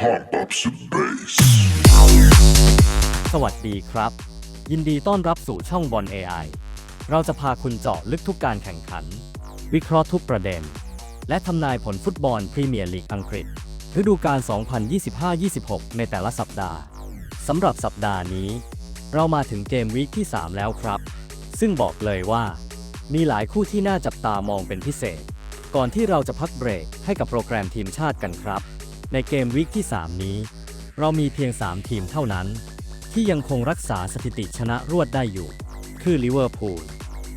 Pop up bass. สวัสดีครับ ยินดีต้อนรับสู่ช่องบอล AI เราจะพาคุณเจาะลึกทุกการแข่งขัน วิเคราะห์ทุกประเด็น และทำนายผลฟุตบอลพรีเมียร์ลีกอังกฤษฤดูกาล 2025-26 ในแต่ละสัปดาห์สำหรับสัปดาห์นี้ เรามาถึงเกมวีคที่ 3 แล้วครับ ซึ่งบอกเลยว่า มีหลายคู่ที่น่าจับตามองเป็นพิเศษ ก่อนที่เราจะพักเบรกให้กับโปรแกรมทีมชาติกันครับ ในเกมวีคที่ 3 นี้ เรามีเพียง 3 ทีมเท่านั้น ที่ยังคงรักษาสถิติชนะรวดได้อยู่ คือลิเวอร์พูล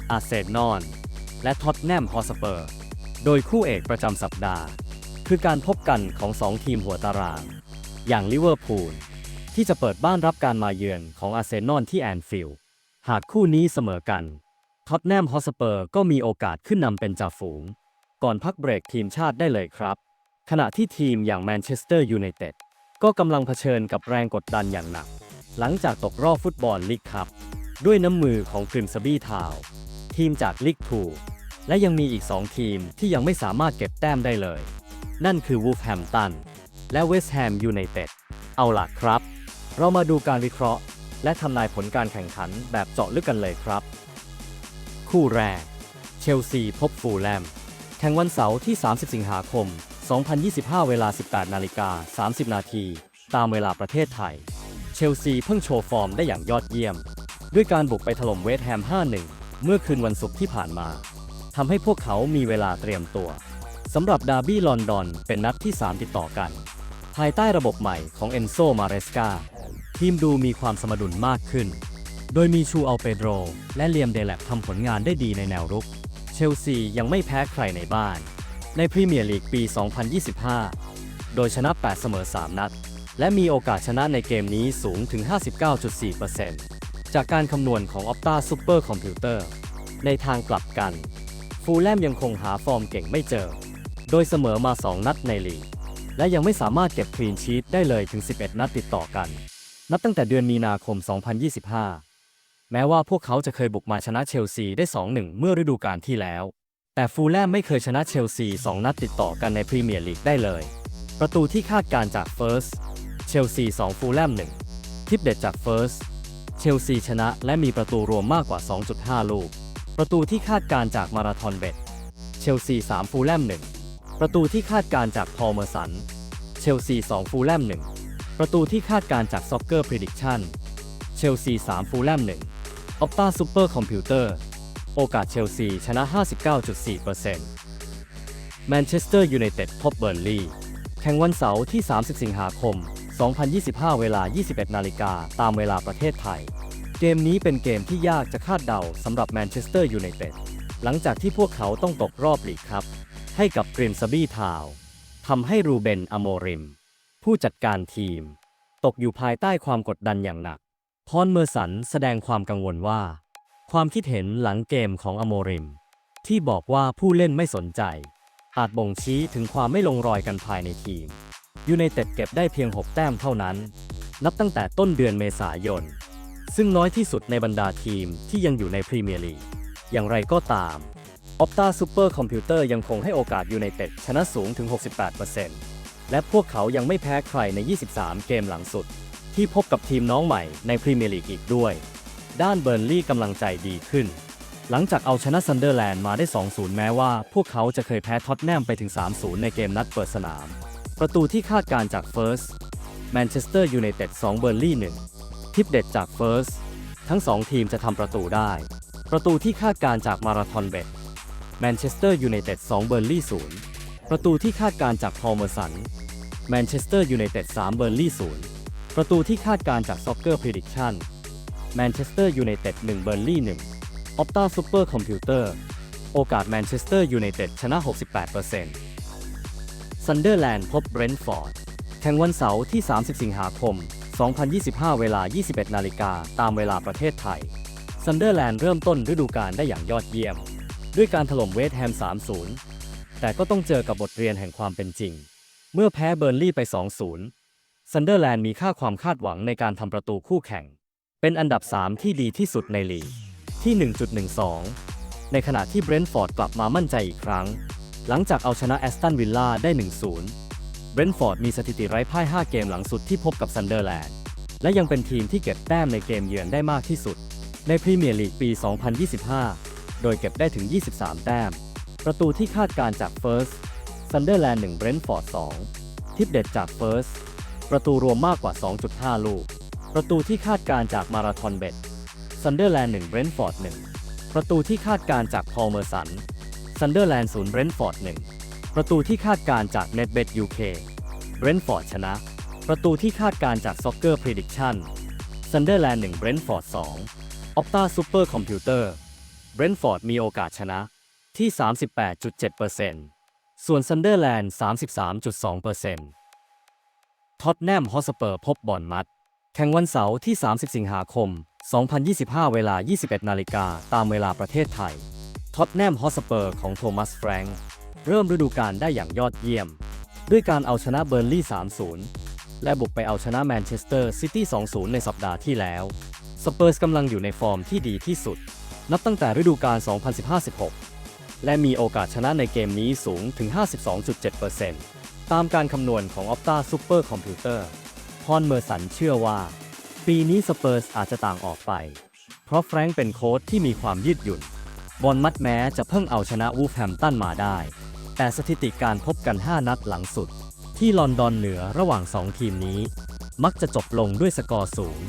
อาร์เซนอล และท็อตแนมฮอสเปอร์ โดยคู่เอกประจำสัปดาห์ คือการพบกันของ 2 ทีมหัวตาราง อย่างลิเวอร์พูลที่จะเปิดบ้านรับการมาเยือนของอาร์เซนอลที่แอนฟิลด์ หากคู่นี้เสมอกันท็อตแนมฮอสเปอร์ก็มีโอกาสขึ้นนำเป็นจ่าฝูง ก่อนพักเบรกทีมชาติได้เลยครับ ขณะที่ทีมอย่างแมนเชสเตอร์ยูไนเต็ดก็กำลังเผชิญกับแรงกดดันอย่างหนัก หลังจากตกรอบฟุตบอลลีกคัพด้วยน้ำมือของกริมซบี้ทาวทีมจากลีกทูและยังมีอีก 2 ทีมที่ยังไม่สามารถเก็บแต้มได้เลย นั่นคือวูฟแฮมตันและเวสต์แฮมยูไนเต็ดเอาล่ะครับ เรามาดูการวิเคราะห์ และทำนายผลการแข่งขันแบบเจาะลึกกันเลยครับ คู่แรก เชลซีพบฟูลแลมแข่งวันเสาร์ที่ 30 สิงหาคม 2025 เวลา 18 นาฬิกา 30 นาที ตามเวลาประเทศไทย เชลซีเพิ่งโชว์ฟอร์มได้อย่างยอดเยี่ยม ด้วยการบุกไปถล่มเวสต์แฮม 5-1 เมื่อคืนวันศุกร์ที่ผ่านมา ทำให้พวกเขามีเวลาเตรียมตัว สำหรับดาร์บี้ลอนดอนเป็นนัดที่ 3 ติดต่อกัน ภายใต้ระบบใหม่ของเอนโซมาเรสกาทีมดูมีความสมดุลมากขึ้น โดยมีชูอัลเปโดรและเลียมเดแลบทำผลงานได้ดีในแนวรุก เชลซียังไม่แพ้ใครในบ้าน ในพรีเมียร์ลีกปี 2025 โดยชนะ 8 เสมอ 3 นัด และมีโอกาสชนะในเกมนี้สูงถึง 59.4%จากการคำนวณของ Opta Super Computer ในทางกลับกัน ฟูลแลมยังคงหาฟอร์มเก่งไม่เจอ โดยเสมอมา 2 นัดในลีก และยังไม่สามารถเก็บคลีนชีตได้เลยถึง 11 นัดติดต่อกัน นับตั้งแต่เดือนมีนาคม 2025 แม้ว่าพวกเขาจะเคยบุกมาชนะเชลซีได้ 2-1 เมื่อฤดูกาลที่แล้ว แต่ฟูลแลมไม่เคยชนะเชลซี 2 นัดติดต่อกันในพรีเมียร์ลีกได้เลย ประตูที่คาดการจากเฟิร์ส เชลซี 2 ฟูลแลม 1 ทิปเด็ดจากเฟิร์ส เชลซีชนะและมีประตูรวมมากกว่า 2.5 ลูก ประตูที่คาดการจากมาราธอนเบดเชลซี 3 ฟูลแลม 1 ประตูที่คาดการจากพอลเมอร์สัน เชลซี 2 ฟูลแลม 1 ประตูที่คาดการจากซ็อกเกอร์พรีดิคชั่น เชลซี 3 ฟูลแลม1 Opta Super Computer โอกาสเชลซีชนะ 59.4%แมนเชสเตอร์ยูไนเต็ดพบเบอร์ลีย์แข่งวันเสาร์ที่ 30 สิงหาคม 2025 เวลา 21 นาฬิกาตามเวลาประเทศไทย เกมนี้เป็นเกมที่ยากจะคาดเดาสำหรับแมนเชสเตอร์ยูไนเต็ดหลังจากที่พวกเขาต้องตกรอบลีกครับ ให้กับกริมซบี้ทาวทำให้รูเบนอโมริม ผู้จัดการทีม ตกอยู่ภายใต้ความกดดันอย่างหนัก พรเมอร์สันแสดงความกังวลว่า ความคิดเห็นหลังเกมของอโมริม ที่บอกว่าผู้เล่นไม่สนใจ อาจบ่งชี้ถึงความไม่ลงรอยกันภายในทีมยูไนเต็ดเก็บได้เพียง 6 แต้มเท่านั้น นับตั้งแต่ต้นเดือนเมษายน ซึ่งน้อยที่สุดในบรรดาทีมที่ยังอยู่ในพรีเมียร์ลีกอย่างไรก็ตาม Opta Super Computer ยังคงให้โอกาสยูไนเต็ดชนะสูงถึง 68%และพวกเขายังไม่แพ้ใครใน 23 เกมหลังสุด ที่พบกับทีมน้องใหม่ในพรีเมียร์ลีกอีกด้วย ด้านเบิร์นลี่กำลังใจดีขึ้น หลังจากเอาชนะซันเดอร์แลนด์มาได้ 2-0 แม้ว่าพวกเขาจะเคยแพ้ท็อตแนมไปถึง 3-0 ในเกมนัดเปิดสนาม ประตูที่คาดการจากเฟิร์สแมนเชสเตอร์ยูไนเต็ด2เบอร์ลี่1ทิปเด็ดจากเฟิร์สทั้ง 2 ทีมจะทำประตูได้ ประตูที่คาดการจากมาราธอนเบดแมนเชสเตอร์ยูไนเต็ด2เบอร์ลี่0ประตูที่คาดการจากพอลเมอร์สันแมนเชสเตอร์ยูไนเต็ด3เบอร์ลี่0ประตูที่คาดการจากซ็อกเกอร์พรีดิคชั่น แมนเชสเตอร์ยูไนเต็ด1เบอร์ลี่1 Opta Super Computer โอกาสแมนเชสเตอร์ยูไนเต็ดชนะ 68%ซันเดอร์แลนด์พบเบรนท์ฟอร์ดแข่งวันเสาร์ที่ 30 สิงหาคม 2025 เวลา 21 นาฬิกาตามเวลาประเทศไทย ซันเดอร์แลนด์เริ่มต้นฤดูกาลได้อย่างยอดเยี่ยม ด้วยการถล่มเวสต์แฮม 3-0 แต่ก็ต้องเจอกับบทเรียนแห่งความเป็นจริง เมื่อแพ้เบอร์นลี่ไป 2-0 ซันเดอร์แลนด์มีค่าความคาดหวังในการทำประตูคู่แข่ง เป็นอันดับ 3 ที่ดีที่สุดในลีกที่ 1.12 ในขณะที่เบรนท์ฟอร์ดกลับมามั่นใจอีกครั้ง หลังจากเอาชนะแอสตันวิลล่าได้ 1-0 เบรนท์ฟอร์ดมีสถิติไร้พ่าย 5 เกมหลังสุดที่พบกับซันเดอร์แลนด์ และยังเป็นทีมที่เก็บแต้มในเกมเยือนได้มากที่สุด ในพรีเมียร์ลีกปี 2025 โดยเก็บได้ถึง 23 แต้ม ประตูที่คาดการจากเฟิร์สซันเดอร์แลนด์1เบรนท์ฟอร์ด2ทิปเด็ดจากเฟิร์สประตูรวมมากกว่า 2.5 ลูก ประตูที่คาดการจากมาราธอนเบดซันเดอร์แลนด์1เบรนท์ฟอร์ด1ประตูที่คาดการจากพอลเมอร์สันซันเดอร์แลนด์0เบรนท์ฟอร์ด1ประตูที่คาดการจากเน็ตเบดยูเคเบรนท์ฟอร์ดชนะ ประตูที่คาดการจาก Soccer Prediction ซันเดอร์แลนด์1เบรนท์ฟอร์ด2 Opta Super Computer เตอร์เบรนท์ฟอร์ดมีโอกาสชนะที่ 38.7%ส่วนซันเดอร์แลนด์ 33.2%ท็อตแนมฮอสเปอร์พบบอลมัด แข่งวันเสาร์ที่ 30 สิงหาคม 2025 เวลา 21 นาฬิกา ตามเวลาประเทศไทย ท็อตแนมฮอสเปอร์ของโทมัสแฟรงค์เริ่มฤดูกาลได้อย่างยอดเยี่ยม ด้วยการเอาชนะเบอร์ลี่ 3-0 และบุกไปเอาชนะแมนเชสเตอร์ซิตี้ 2-0 ในสัปดาห์ที่แล้ว สเปอร์สกำลังอยู่ในฟอร์มที่ดีที่สุด นับตั้งแต่ฤดูกาล 2015-16 และมีโอกาสชนะในเกมนี้สูงถึง 52.7%ตามการคำนวณของ Opta Super Computer พอนเมอร์สันเชื่อว่า ปีนี้สเปอร์สอาจจะต่างออกไป เพราะแฟรงค์เป็นโค้ชที่มีความยืดหยุ่น บอลมัดแม้จะเพิ่งเอาชนะวูฟแฮมตันมาได้ แต่สถิติการพบกัน 5 นัดหลังสุด ที่ลอนดอนเหนือระหว่าง 2 ทีมนี้ มักจะจบลงด้วยสกอร์สูง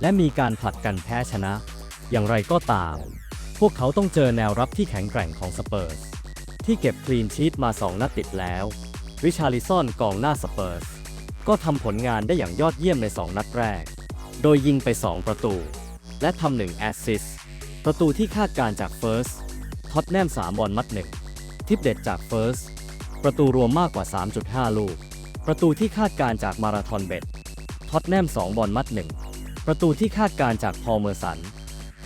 และมีการผลัดกันแพ้ชนะ อย่างไรก็ตาม พวกเขาต้องเจอแนวรับที่แข็งแกร่งของสเปอร์สที่เก็บคลีนชีตมา 2 นัดติดแล้ว ริชาริซอนกองหน้าสเปอร์ส ก็ทำผลงานได้อย่างยอดเยี่ยมใน 2 นัดแรก โดยยิงไป 2 ประตู และทำหนึ่งแอสซิสต์ประตูที่คาดการจากเฟิร์สท็อตแนม3บอลมัดหนึ่งทิปเด็ดจากเฟิร์สประตูรวมมากกว่า 3.5 ลูก ประตูที่คาดการจากมาราธอนเบดท็อตแนม2บอลมัดหนึ่งประตูที่คาดการจากพอลเมอร์สัน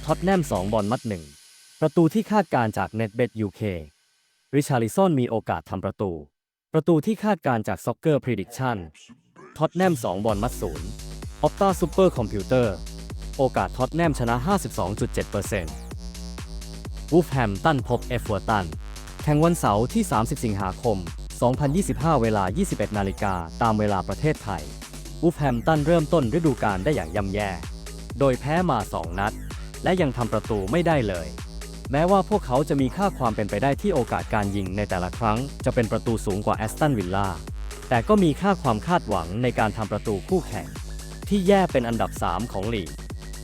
ท็อตแนม2บอลมัดหนึ่งประตูที่คาดการจากเน็ตเบดยูเคริชาริซอนมีโอกาสทำประตู ประตูที่คาดการจาก Soccer Prediction ท็อตแนม 2 บอลมัดศูนย์ออปตาซูเปอร์คอมพิวเตอร์ โอกาสท็อตแนมชนะ 52.7%วูฟแฮมตันพบเอฟเวอร์ตัน แข่งวันเสาร์ที่ 30 สิงหาคม 2025 เวลา 21 นาฬิกาตามเวลาประเทศไทยวูฟแฮมตันเริ่มต้นฤดูกาลได้อย่างย่ำแย่ โดยแพ้มา 2 นัด และยังทำประตูไม่ได้เลย แม้ว่าพวกเขาจะมีค่าความเป็นไปได้ที่โอกาสการยิงในแต่ละครั้ง จะเป็นประตูสูงกว่าแอสตันวิลล่า แต่ก็มีค่าความคาดหวังในการทำประตูคู่แข่ง ที่แย่เป็นอันดับ 3 ของลีก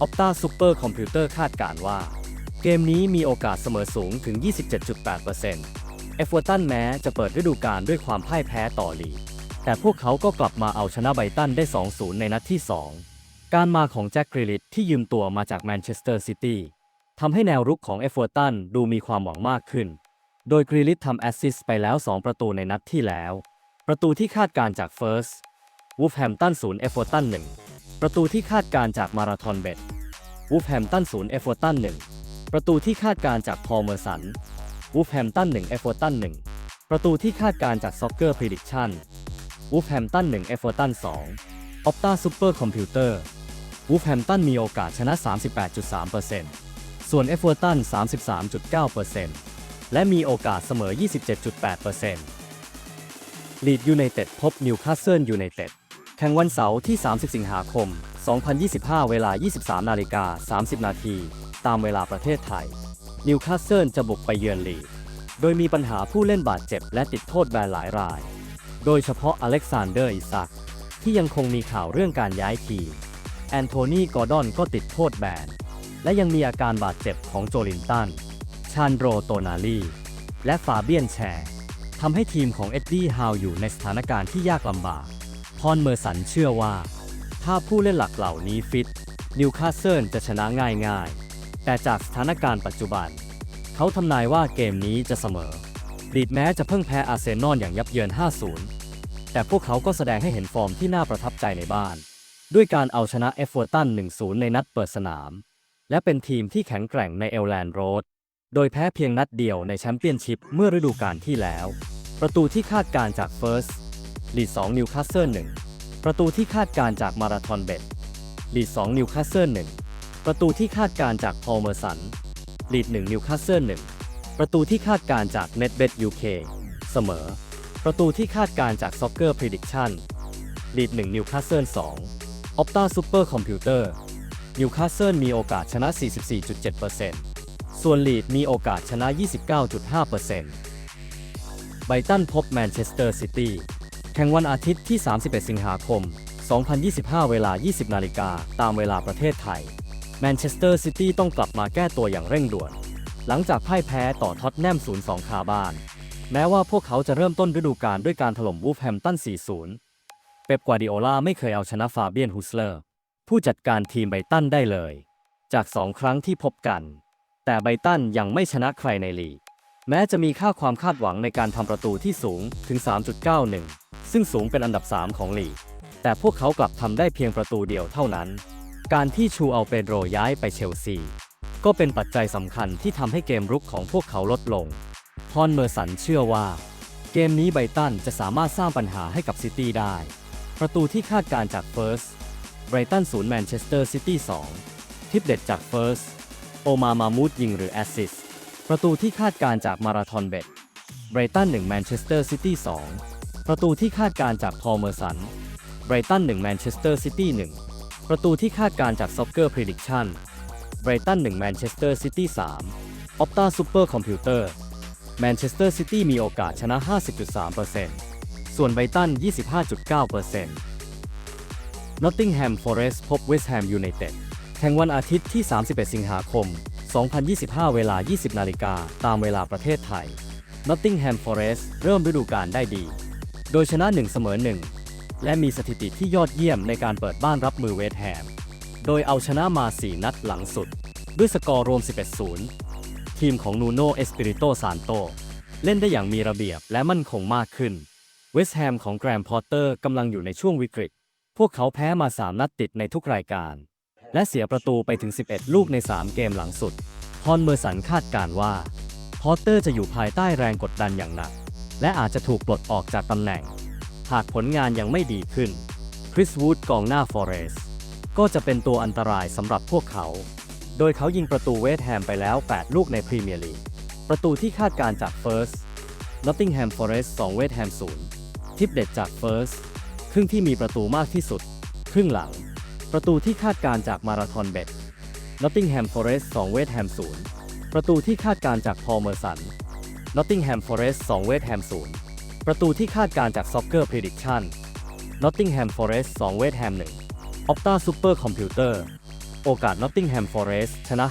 Opta Super Computer คาดการ์ว่า เกมนี้มีโอกาสเสมอสูงถึง 27.8%เอฟเวอร์ตันแม้จะเปิดฤดูกาลด้วยความพ่ายแพ้ต่อลีก แต่พวกเขาก็กลับมาเอาชนะไบตันได้ 2-0 ในนัดที่ 2 การมาของแจ็คกริลิตที่ยืมตัวมาจากแมนเชสเตอร์ซิตี้ทำให้แนวรุกของเอฟเวอร์ตันดูมีความหวังมากขึ้น โดยกริลิตทำแอสซิสต์ไปแล้ว 2 ประตูในนัดที่แล้ว ประตูที่คาดการจากเฟิร์สวูฟแฮมตัน0เอฟเวอร์ตัน1ประตูที่คาดการจากมาราธอนเบดวูฟแฮมตัน0เอฟเวอร์ตัน1ประตูที่คาดการจากพอลเมอร์สันวูฟแฮมตัน1เอฟเวอร์ตัน1ประตูที่คาดการจาก Soccer Prediction วูฟแฮมตัน1เอฟเวอร์ตัน2 Opta Super Computer วูฟแฮมตันมีโอกาสชนะ 38.3%ส่วนเอฟเวอร์ตัน 33.9%และมีโอกาสเสมอ 27.8% ลีดยูไนเต็ดพบนิวคาสเซิลยูไนเต็ดแข่งวันเสาร์ที่ 30 สิงหาคม 2025 เวลา 23 นาฬิกา 30 นาที ตามเวลาประเทศไทย นิวคาสเซิลจะบุกไปเยือนลีด โดยมีปัญหาผู้เล่นบาดเจ็บและติดโทษแบนหลายราย โดยเฉพาะอเล็กซานเดอร์อิซัก ที่ยังคงมีข่าวเรื่องการย้ายทีม แอนโทนีกอร์ดอนก็ติดโทษแบน และยังมีอาการบาดเจ็บของโจลินตัน ชานโดรโตนาลี และฟาเบียนแชร์ ทำให้ทีมของเอ็ดดี้ฮาวอยู่ในสถานการณ์ที่ยากลำบาก พอนเมอร์สันเชื่อว่า ถ้าผู้เล่นหลักเหล่านี้ฟิต นิวคาสเซิลจะชนะง่ายๆ แต่จากสถานการณ์ปัจจุบัน เขาทำนายว่าเกมนี้จะเสมอลีดแม้จะเพิ่งแพ้อาร์เซนอลอย่างยับเยิน 5-0 แต่พวกเขาก็แสดงให้เห็นฟอร์มที่น่าประทับใจในบ้าน ด้วยการเอาชนะเอฟเวอร์ตัน 1-0 ในนัดเปิดสนาม และเป็นทีมที่แข็งแกร่งในเอลแลนด์โรด โดยแพ้เพียงนัดเดียวในแชมเปี้ยนชิพเมื่อฤดูกาลที่แล้ว ประตูที่คาดการจากเฟิร์สลีด2นิวคาสเซิล1ประตูที่คาดการจากมาราธอนเบดลีด2นิวคาสเซิล1ประตูที่คาดการจากพอลเมอร์สันลีด1นิวคาสเซิล1ประตูที่คาดการจากเน็ตเบดยูเคเสมอ ประตูที่คาดการจาก Soccer Prediction ลีด1นิวคาสเซิล2 Opta Super Computer นิวคาสเซิลมีโอกาสชนะ 44.7% ส่วนลีดมีโอกาสชนะ 29.5%ไบรตันพบแมนเชสเตอร์ซิตี้แข่งวันอาทิตย์ที่ 31 สิงหาคม 2025 เวลา 20 นาฬิกาตามเวลาประเทศไทย แมนเชสเตอร์ซิตี้ต้องกลับมาแก้ตัวอย่างเร่งด่วน หลังจากพ่ายแพ้ต่อท็อตแนม 0-2 คาบ้าน แม้ว่าพวกเขาจะเริ่มต้นฤดูกาลด้วยการถล่มวูฟแฮมตัน 4-0 เป๊ปกวาดิโอลาไม่เคยเอาชนะฟาเบียนฮุสเลอร์ ผู้จัดการทีมไบตันได้เลย จากสองครั้งที่พบกัน แต่ไบตันยังไม่ชนะใครในลีก แม้จะมีค่าความคาดหวังในการทำประตูที่สูงถึง 3.91 ซึ่งสูงเป็นอันดับ 3 ของลีก แต่พวกเขากลับทำได้เพียงประตูเดียวเท่านั้น การที่ชูเอาเปโดรย้ายไปเชลซี ก็เป็นปัจจัยสำคัญที่ทำให้เกมรุกของพวกเขาลดลงพอนเมอร์สันเชื่อว่า เกมนี้ไบตันจะสามารถสร้างปัญหาให้กับซิตี้ได้ ประตูที่คาดการจากเฟิร์สไบรตันศูนย์แมนเชสเตอร์ซิตี้2ทิปเด็ดจากเฟิร์ส โอมามามูดยิงหรือแอสซิสประตูที่คาดการจากมาราธอนเบดไบรตัน1แมนเชสเตอร์ซิตี้2ประตูที่คาดการจากพอลเมอร์สันไบรตัน1แมนเชสเตอร์ซิตี้1ประตูที่คาดการจากซ็อกเกอร์พรีดิคชั่นไบรตัน1แมนเชสเตอร์ซิตี้3 Opta Super Computer แมนเชสเตอร์ซิตี้มีโอกาสชนะ 50.3%ส่วนไบรตัน 25.9% Nottingham Forest พบ West Ham United แแข่งวันอาทิตย์ที่ 31 สิงหาคม 2025 เวลา 20 นาฬิกาตามเวลาประเทศไทย Nottingham Forest เริ่มฤดูกาลได้ดี โดยชนะ 1 เสมอ 1 และมีสถิติที่ยอดเยี่ยมในการเปิดบ้านรับมือเวสต์แฮม โดยเอาชนะมา 4 นัดหลังสุด ด้วยสกอร์รวม 11-0 ทีมของนูโนเอสปิริโตซานโตเล่นได้อย่างมีระเบียบและมั่นคงมากขึ้น เวสต์แฮมของแกรมพอตเตอร์กำลังอยู่ในช่วงวิกฤต พวกเขาแพ้มา 3 นัดติดในทุกรายการ และเสียประตูไปถึง 11 ลูกใน 3 เกมหลังสุดพอนเมอร์สันคาดการว่า พอตเตอร์จะอยู่ภายใต้แรงกดดันอย่างหนัก และอาจจะถูกปลดออกจากตำแหน่ง หากผลงานยังไม่ดีขึ้น คริสวูดกองหน้าฟอเรสก็จะเป็นตัวอันตรายสำหรับพวกเขา โดยเขายิงประตูเวสต์แฮมไปแล้ว 8 ลูกในพรีเมียร์ลีก ประตูที่คาดการจากเฟิร์ส Nottingham Forest 2เวสต์แฮม0ทิปเด็ดจากเฟิร์สครึ่งที่มีประตูมากที่สุด ครึ่งหลัง ประตูที่คาดการจากมาราธอนเบด Nottingham Forest 2เวสแฮม0ประตูที่คาดการจากพอลเมอร์สัน Nottingham Forest 2เวสแฮม0ประตูที่คาดการจาก Soccer Prediction Nottingham Forest 2เวสแฮม1 Opta Super Computer โอกาส Nottingham Forest ชนะ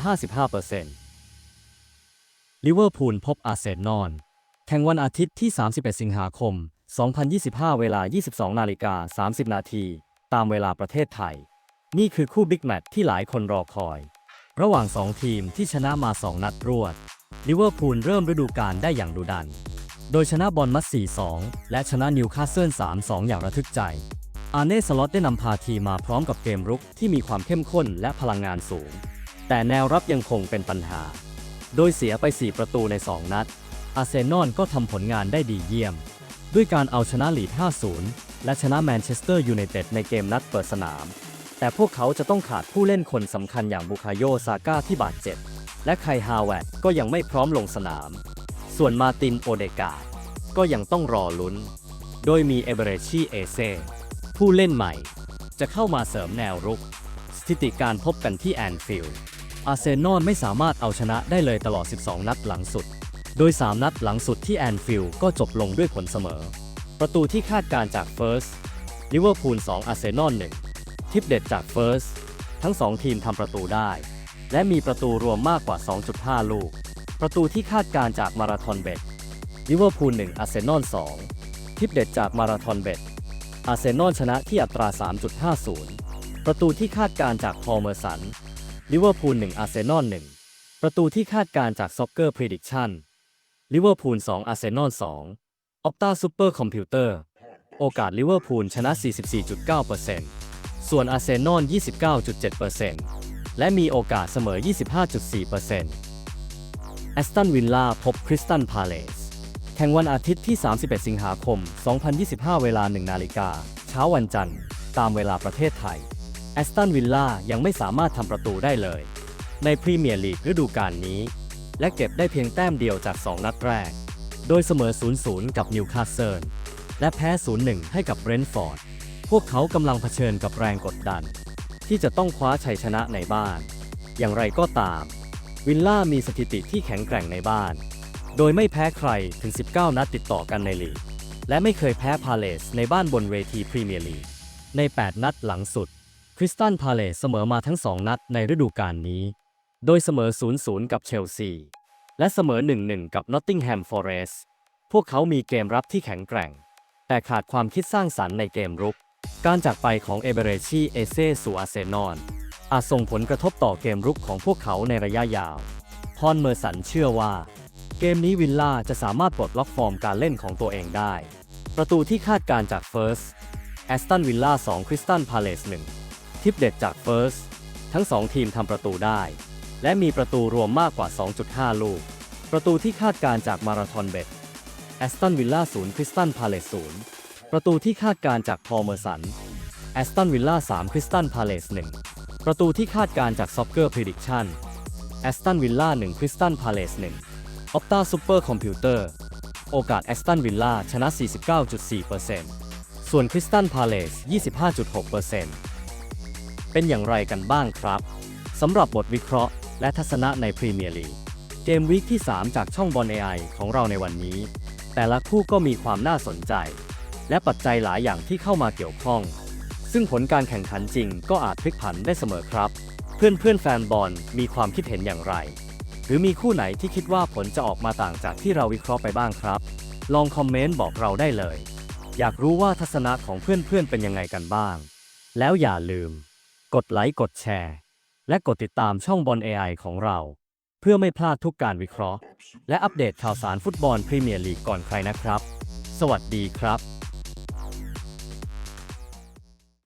55%ลิเวอร์พูลพบอาร์เซนอลแข่งวันอาทิตย์ที่ 31 สิงหาคม 2025 เวลา 22 นาฬิกา 30 นาที ตามเวลาประเทศไทย นี่คือคู่บิ๊กแมตช์ที่หลายคนรอคอย ระหว่าง 2 ทีมที่ชนะมา 2 นัดรวดลิเวอร์พูลเริ่มฤดูกาลได้อย่างดุดัน โดยชนะบอลมัด 4-2 และชนะนิวคาสเซิล 3-2 อย่างระทึกใจ อาร์เน่สล็อตได้นำพาทีมมาพร้อมกับเกมรุกที่มีความเข้มข้นและพลังงานสูง แต่แนวรับยังคงเป็นปัญหา โดยเสียไป 4 ประตูใน 2 นัด อาร์เซนอลก็ทำผลงานได้ดีเยี่ยม ด้วยการเอาชนะลีด 5-0 และชนะแมนเชสเตอร์ยูไนเต็ดในเกมนัดเปิดสนาม แต่พวกเขาจะต้องขาดผู้เล่นคนสำคัญอย่างบุคาโยซาก้าที่บาดเจ็บ และไคฮาวเวตก็ยังไม่พร้อมลงสนาม ส่วนมาตินโอเดกาก็ยังต้องรอลุ้น โดยมีเอเบเรชีเอเซผู้เล่นใหม่ จะเข้ามาเสริมแนวรุก สถิติการพบกันที่แอนฟิลด์อาร์เซนอลไม่สามารถเอาชนะได้เลยตลอด 12 นัดหลังสุด โดย 3 นัดหลังสุดที่แอนฟิลด์ก็จบลงด้วยผลเสมอ ประตูที่คาดการจากเฟิร์สลิเวอร์พูล2อาร์เซนอล1 ทิปเด็ดจากเฟิร์สทั้ง 2 ทีมทำประตูได้ และมีประตูรวมมากกว่า 2.5 ลูก ประตูที่คาดการจากมาราธอนเบดลิเวอร์พูล1อาร์เซนอล2ทิปเด็ดจากมาราธอนเบดอาร์เซนอลชนะที่อัตรา 3.50 ประตูที่คาดการจากพอลเมอร์สันลิเวอร์พูล1อาร์เซนอล1ประตูที่คาดการจาก Soccer Prediction ลิเวอร์พูล2อาร์เซนอล2 Opta Super Computer โอกาสลิเวอร์พูลชนะ 44.9% ส่วนอาร์เซนอล 29.7%และมีโอกาสเสมอ 25.4%แอสตันวิลล่าพบคริสตันพาเลส แข่งวันอาทิตย์ที่ 31 สิงหาคม 2025 เวลา 1 นาฬิกา เช้าวันจันทร์ ตามเวลาประเทศไทย แอสตันวิลล่ายังไม่สามารถทำประตูได้เลย ในพรีเมียร์ลีกฤดูกาลนี้ และเก็บได้เพียงแต้มเดียวจาก 2 นัดแรก โดยเสมอ 0-0 กับนิวคาสเซิล และแพ้ 0-1 ให้กับเบรนท์ฟอร์ด พวกเขากำลังเผชิญกับแรงกดดัน ที่จะต้องคว้าชัยชนะในบ้าน อย่างไรก็ตาม วิลล่ามีสถิติที่แข็งแกร่งในบ้าน โดยไม่แพ้ใครถึง 19 นัดติดต่อกันในลีก และไม่เคยแพ้พาเลสในบ้านบนเวทีพรีเมียร์ลีก ใน 8 นัดหลังสุด คริสตันพาเลสเสมอมาทั้ง 2 นัดในฤดูกาลนี้ โดยเสมอ 0-0 กับเชลซี และเสมอ 1-1 กับนอตติงแฮมฟอเรสต์พวกเขามีเกมรับที่แข็งแกร่ง แต่ขาดความคิดสร้างสรรค์ในเกมรุก การจากไปของเอเบเรชีเอเซสู่อาร์เซนอลอาจส่งผลกระทบต่อเกมรุกของพวกเขาในระยะยาวพอนเมอร์สันเชื่อว่า เกมนี้วิลล่าจะสามารถปลดล็อกฟอร์มการเล่นของตัวเองได้ ประตูที่คาดการจากเฟิร์สแอสตันวิลล่า2คริสตันพาเลส1ทิปเด็ดจากเฟิร์สทั้ง 2 ทีมทำประตูได้ และมีประตูรวมมากกว่า 2.5 ลูก ประตูที่คาดการจากมาราธอนเบดแอสตันวิลล่า0คริสตันพาเลส0 ประตูที่คาดการจากพอเมอร์สันแอสตันวิลล่า3คริสตันพาเลส1ประตูที่คาดการจากซ็อกเกอร์พ d ดิ c ชันแอสตันวิลล่า1คริสตันพาเลส1ออปตาซูเปอร์คอมพิวเตอร์โอกาสแอสตันวิลล่าชนะ 49.4%ส่วนคริสตันพาเลส 25.6%เป็นอย่างไรกันบ้างครับสำหรับบทวิเคราะห์ และทัศนะในพรีเมียร์ลีกเกมวีคที่ 3 จากช่องบอล AI ของเราในวันนี้ แต่ละคู่ก็มีความน่าสนใจ และปัจจัยหลายอย่างที่เข้ามาเกี่ยวข้อง ซึ่งผลการแข่งขันจริงก็อาจพลิกผันได้เสมอครับ เพื่อนเพื่อนแฟนบอลมีความคิดเห็นอย่างไร หรือมีคู่ไหนที่คิดว่าผลจะออกมาต่างจากที่เราวิเคราะห์ไปบ้างครับ ลองคอมเมนต์บอกเราได้เลย อยากรู้ว่าทัศนะของเพื่อนๆเป็นยังไงกันบ้าง แล้วอย่าลืม กดไลค์กดแชร์ และกดติดตามช่องบอล AI ของเราเพื่อไม่พลาดทุกการวิเคราะห์ และอัปเดตข่าวสารฟุตบอลพรีเมียร์ลีกก่อนใครนะครับ สวัสดีครับ